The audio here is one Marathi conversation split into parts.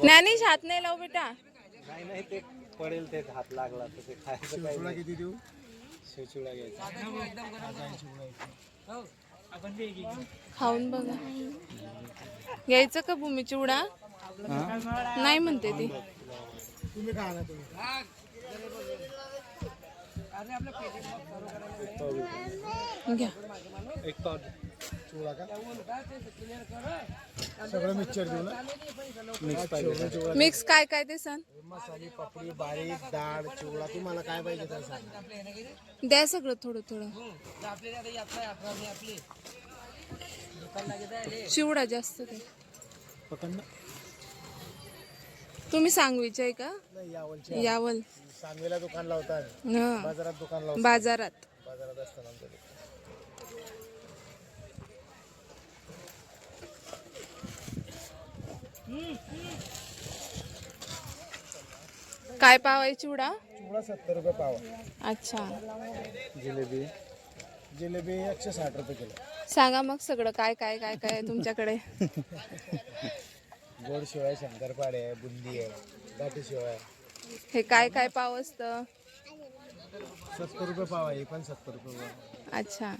ज्ञानेश हात नाही लाव बेटा. नाही नाही ते पडेल ते हात लागला तर ते खायचं काही किती देऊ? शिवचिवडा घ्यायचा. खाऊन बघा. घ्यायचं का भूमी चिवडा? नाही म्हणते ती. घ्या. सगळं मिक्सचर देऊ ना. मिक्स पाहिजे. मिक्स काय काय ते सांग. मसाली पापडी बारीक डाळ चिवडा तुम्हाला काय पाहिजे तर सांगा. द्या सगळं थोडं थोडं. चिवडा जास्त दे. पकड ना. तुम्ही सांगवीचे आहे का? यावल. सांगलीला दुकान लावतात. बाजारात दुकान लावतात. बाजारात. बाजारात असतं काय पाव आहे चिवडा? चिवडा सत्तर रुपये पाव अच्छा. जिलेबी. जिलेबी एकशे साठ रुपये किलो. सांगा मग सगळं काय काय काय काय आहे तुमच्याकडे? गोड शिवाय शंकरपाडे आहे बुंदी आहे गाठी शिवाय. हे काय काय पाव असतं? सत्तर रुपये पाव आहे हे पण सत्तर रुपये पाव आहे. अच्छा.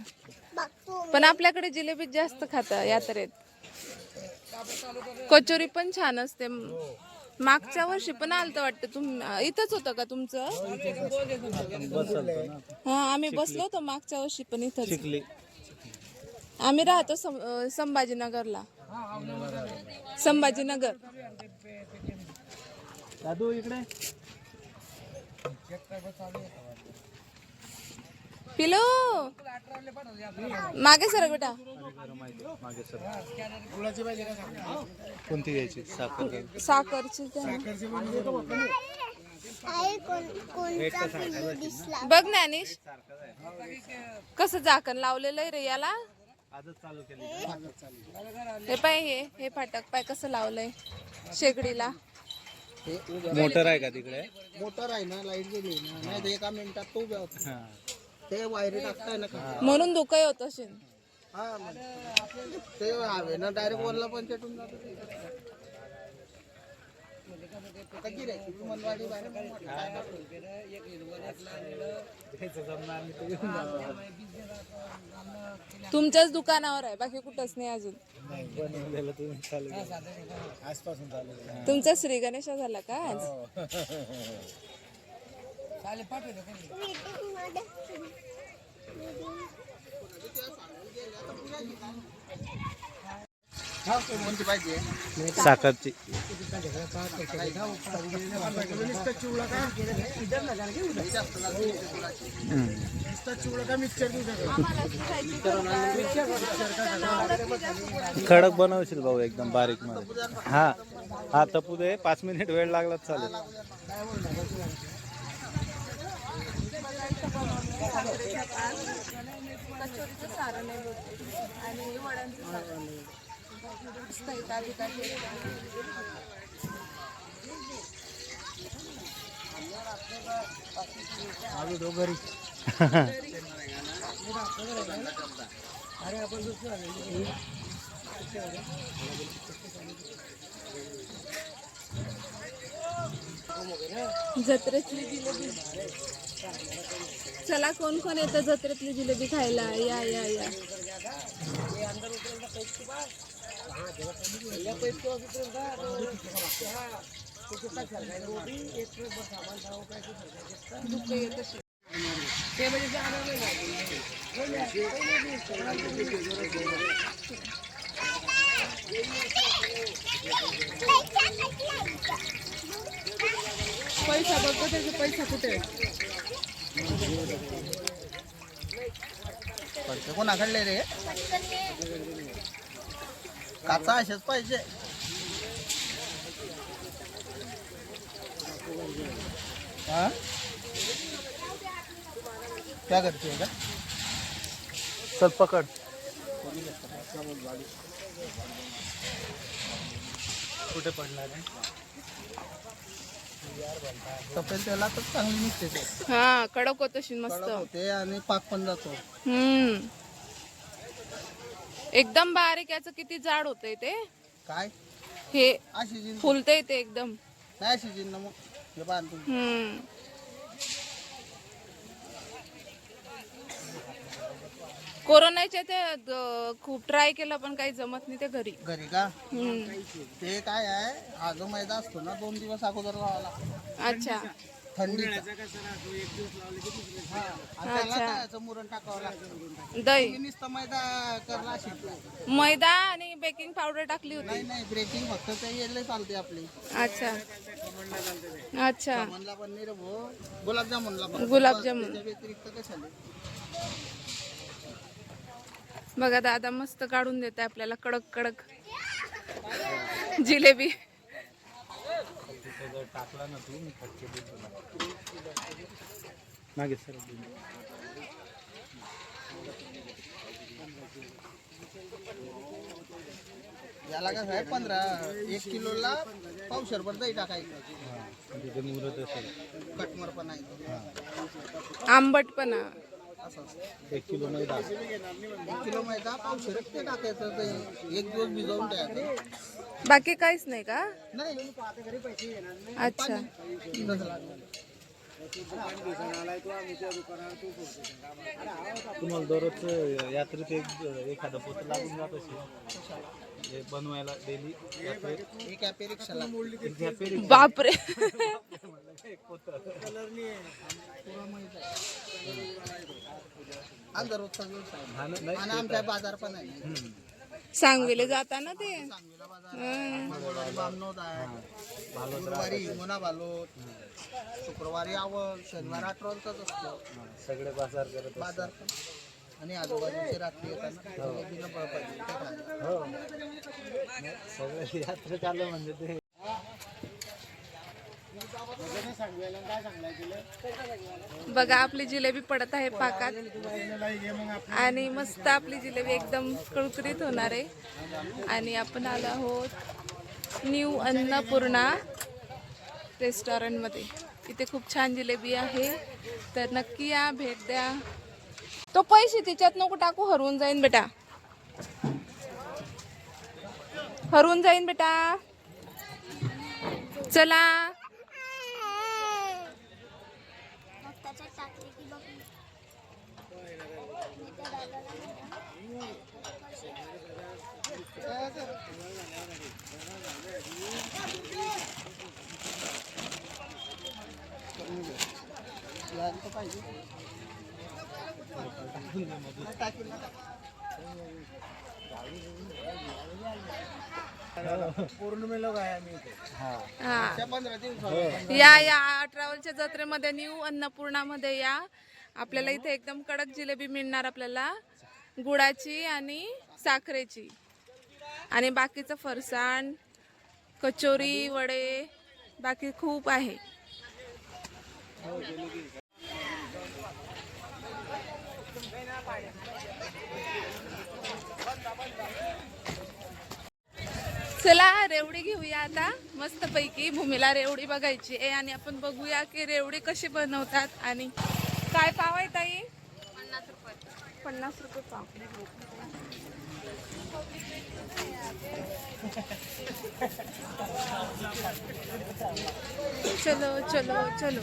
पण आपल्याकडे जिलेबी जास्त खातं यात्रेत कचोरी पण छान असते. मागच्या वर्षी पण आलतं वाटतं तुम इथंच होतं का तुमचं? हा आम्ही बसलो होतो मागच्या वर्षी पण इथंच. शिकली. आम्ही राहतो सं- अं, संभाजीनगरला. संभाजीनगर. दादू इकडे. पिलो! मागे सर बेटा. मागे सर कोणती घ्यायची? साखर साखरची. बघ ज्ञानेश कसं झाकण लावलेलं आहे रे याला? आजच चालू केली हे पाय हे हे फाटक पाय कसं लावलंय शेगडीला? मोटर आहे का तिकडे? मोटर आहे ना लाइट गेली ना. नाही एका मिनिटात तो उभ्या होता. हा. ते वायरी टाकताय ना का म्हणून धुकं होत असेल हा म्हणजे ते हवे ना डायरेक्ट वरला पण पेटून जातं ते. आता गिऱ्हाईक, तू मनवाडी बाहेर मग म्हटलं काय करतो? घ्यायचं जमणार नाही तर घेऊन जावं. तुमच्याच दुकानावर आहे बाकी कुठंच नाही अजून. आजपासून चालू. तुमचा श्री गणेश झाला का आज कोणती पाहिजे साखरची. खडक बनवशील भाऊ एकदम बारीकमध्ये. हा हा तपू दे पाच मिनिट वेळ लागला कचोरीचं सारण आहे. आणि वड्यांचं सारण मस्त आहे, ताजी ताजी आहे. जत्रेतली जिलेबी चला कोण कोण येतं जत्रेतली जिलेबी खायला? या या या. पैसा बघतो त्याचा पैसा कुठे आहे? पैसे कोण आखडले रे? काचा असेच पाहिजे. हा? क्या करते का चल पकड. कुठे पडणार आहे तपेल तेलातच चांगली निघते ते. हा कडक होत असेल मस्त. कडक होते आणि पाक पण जातो. हम्म. एकदम बारीक याचं किती जाड होतंय ते? काय? हे अशी जिन. फुलतंय ते एकदम. नाही अशी जिन मग. हे हम्म. कोरोनाच्या ते द- खूप ट्राय केलं पण काही जमत नाही ते घरी. घरी का. ते काय आहे हा जो मैदा असतो ना दोन दिवस अगोदर लावावा लागतो अच्छा. थंडीचा. हा, आणि त्याला काय याचं मुरण टाकावं लागतं? दही. तुम्ही नुसतं मैदा करला मैदा आणि बेकिंग पावडर टाकली होती. नाही नाही ब्रेकिंग फक्त ते येले चालते आपली. अच्छा. अच्छा. म्हणला पण नाही रे भाऊ. गुलाबजामुनला पण. गुलाबजामुन. त्याच्या व्यतिरिक्त कशाले? बघा दादा मस्त काढून देते आपल्याला कडक कडक. जिलेबी. टाकला ना तू. मागे सर. याला कसं आहे पंधरा एक किलोला पावशर पण दही टाकायचं. असेल. कटमर पण आहे. असं असतं. एक किलो मैदा. एक किलो मैदा पावशर ते टाकायचं दही एक दिवस भिजवून ठेवायचं. बाकी काहीच नाही का? नाही अच्छा. तुम्हाला दररोज यात्रेत एक एखादा पोत लागून जात असेल हे बनवायला डेली यात्रेत? बापरे. हा दररोजचा व्यवसाय. आमच्या बाजार पण आहे. सांगवीले जाताना ते गुरुवारी मुना बालोत शुक्रवारी आवड शनिवार आठवडचाच असतो सगळे बाजार करत. बाजार आणि आजूबाजूचे रात्री येताना. हो सगळे यात्रेत आलं म्हणजे ते बघा आपली जिलेबी पडत आहे पाकात. आणि मस्त आपली जिलेबी एकदम कुरकुरीत होणार आहे. आणि आपण आलो आहोत न्यू अन्नपूर्णा रेस्टॉरंटमध्ये. इथे खूप छान जिलेबी आहे. तर नक्की या भेट द्या. तो पैसे तिच्यात नको टाकू हरवून जाईन बेटा. हरवून जाईन बेटा. चला यायला तर पाहिजे टाकील ना. हा हा त्या पंधरा दिवसावर या या अठरावलच्या जत्रेमध्ये न्यू अन्नपूर्णामध्ये या. आपल्याला इथे एकदम कडक जिलेबी मिळणार आपल्याला. गुळाची आणि साखरेची. आणि बाकीचं फरसाण कचोरी वडे बाकी खूप आहे. चला रेवडी घेऊया आता. मस्त पैकी भूमीला रेवडी बघायची आहे आणि आपण बघूया की रेवडी कशी बनवतात आणि काय पाव आहे ताई? पन्नास रुपये. पन्नास रुपये पाव. चलो चलो चलो।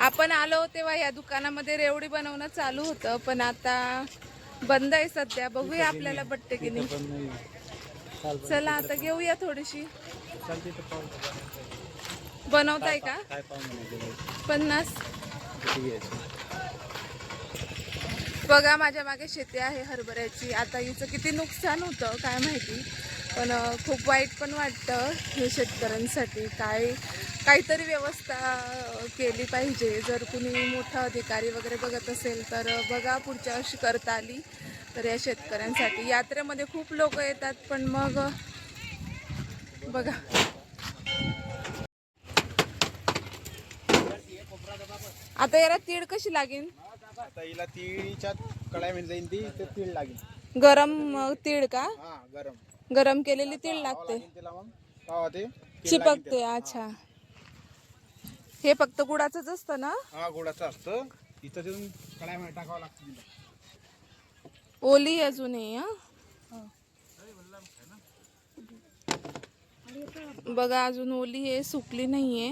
आपण आलो तेव्हा या दुकानामध्ये रेवडी बनवणं चालू होतं पण आता बंद आहे सध्या. बघूया आपल्याला पटते की नाही. चाल आता घेऊया थोडीशी. बनवताय का? काय पन्नास. बघा माझ्या मागे शेती आहे हरभऱ्याची. आता हिचं किती नुकसान होतं काय माहिती. पण खूप वाईट पण वाटतं हे शेतकऱ्यांसाठी. काय काहीतरी व्यवस्था केली पाहिजे. जर कुणी मोठा अधिकारी वगैरे बघत असेल तर बघा पुढच्या वर्षी करता आली. तर या शेतकऱ्यांसाठी. यात्रेमध्ये खूप लोक येतात पण मग बघा. आता याला तीळ कशी लागेल? आता हिला तिळीच्या कढाईमध्ये जाईन ती ते तीळ लागेल. गरम अं, तीळ का? हा गरम. गरम केलेली तीळ लागते. तिला मग. पावा ते चिपकते अच्छा. हे फक्त गुडाचंच असतं ना? हा गोडाचं असतं. देऊन कडायमध्ये टाकावं लागतं तिला. ओली अजून आहे हा? बघा अजून ओली आहे सुकली नाहीये.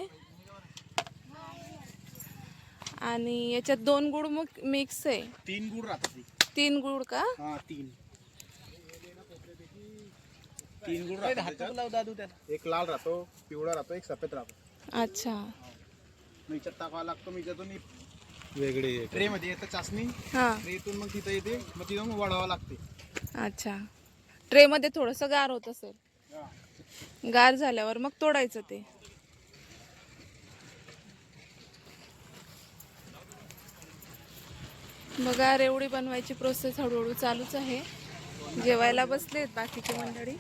आणि याच्यात दोन गुड मिक्स आहे. तीन गुड राहतात तीन गुड का? हा तीन. तीन गुड राहतात दादू त्याला. एक लाल राहतो पिवळा राहतो एक सफेद राहतो. अच्छा. मग याच्यात टाकावा लागतो मग याच्यातून वेगळे ट्रे मध्ये येतं चाचणी हा. ट्रेतून मग तिथं येते मग तिथून वाढावं लागते. अच्छा. ट्रे मध्ये थोडस गार होत असेल. गार झाल्यावर मग तोडायचं ते. बघा रेवडी बनवायची प्रोसेस हळूहळू चालूच आहे. जेवायला बसलेत बाकीची मंडळी.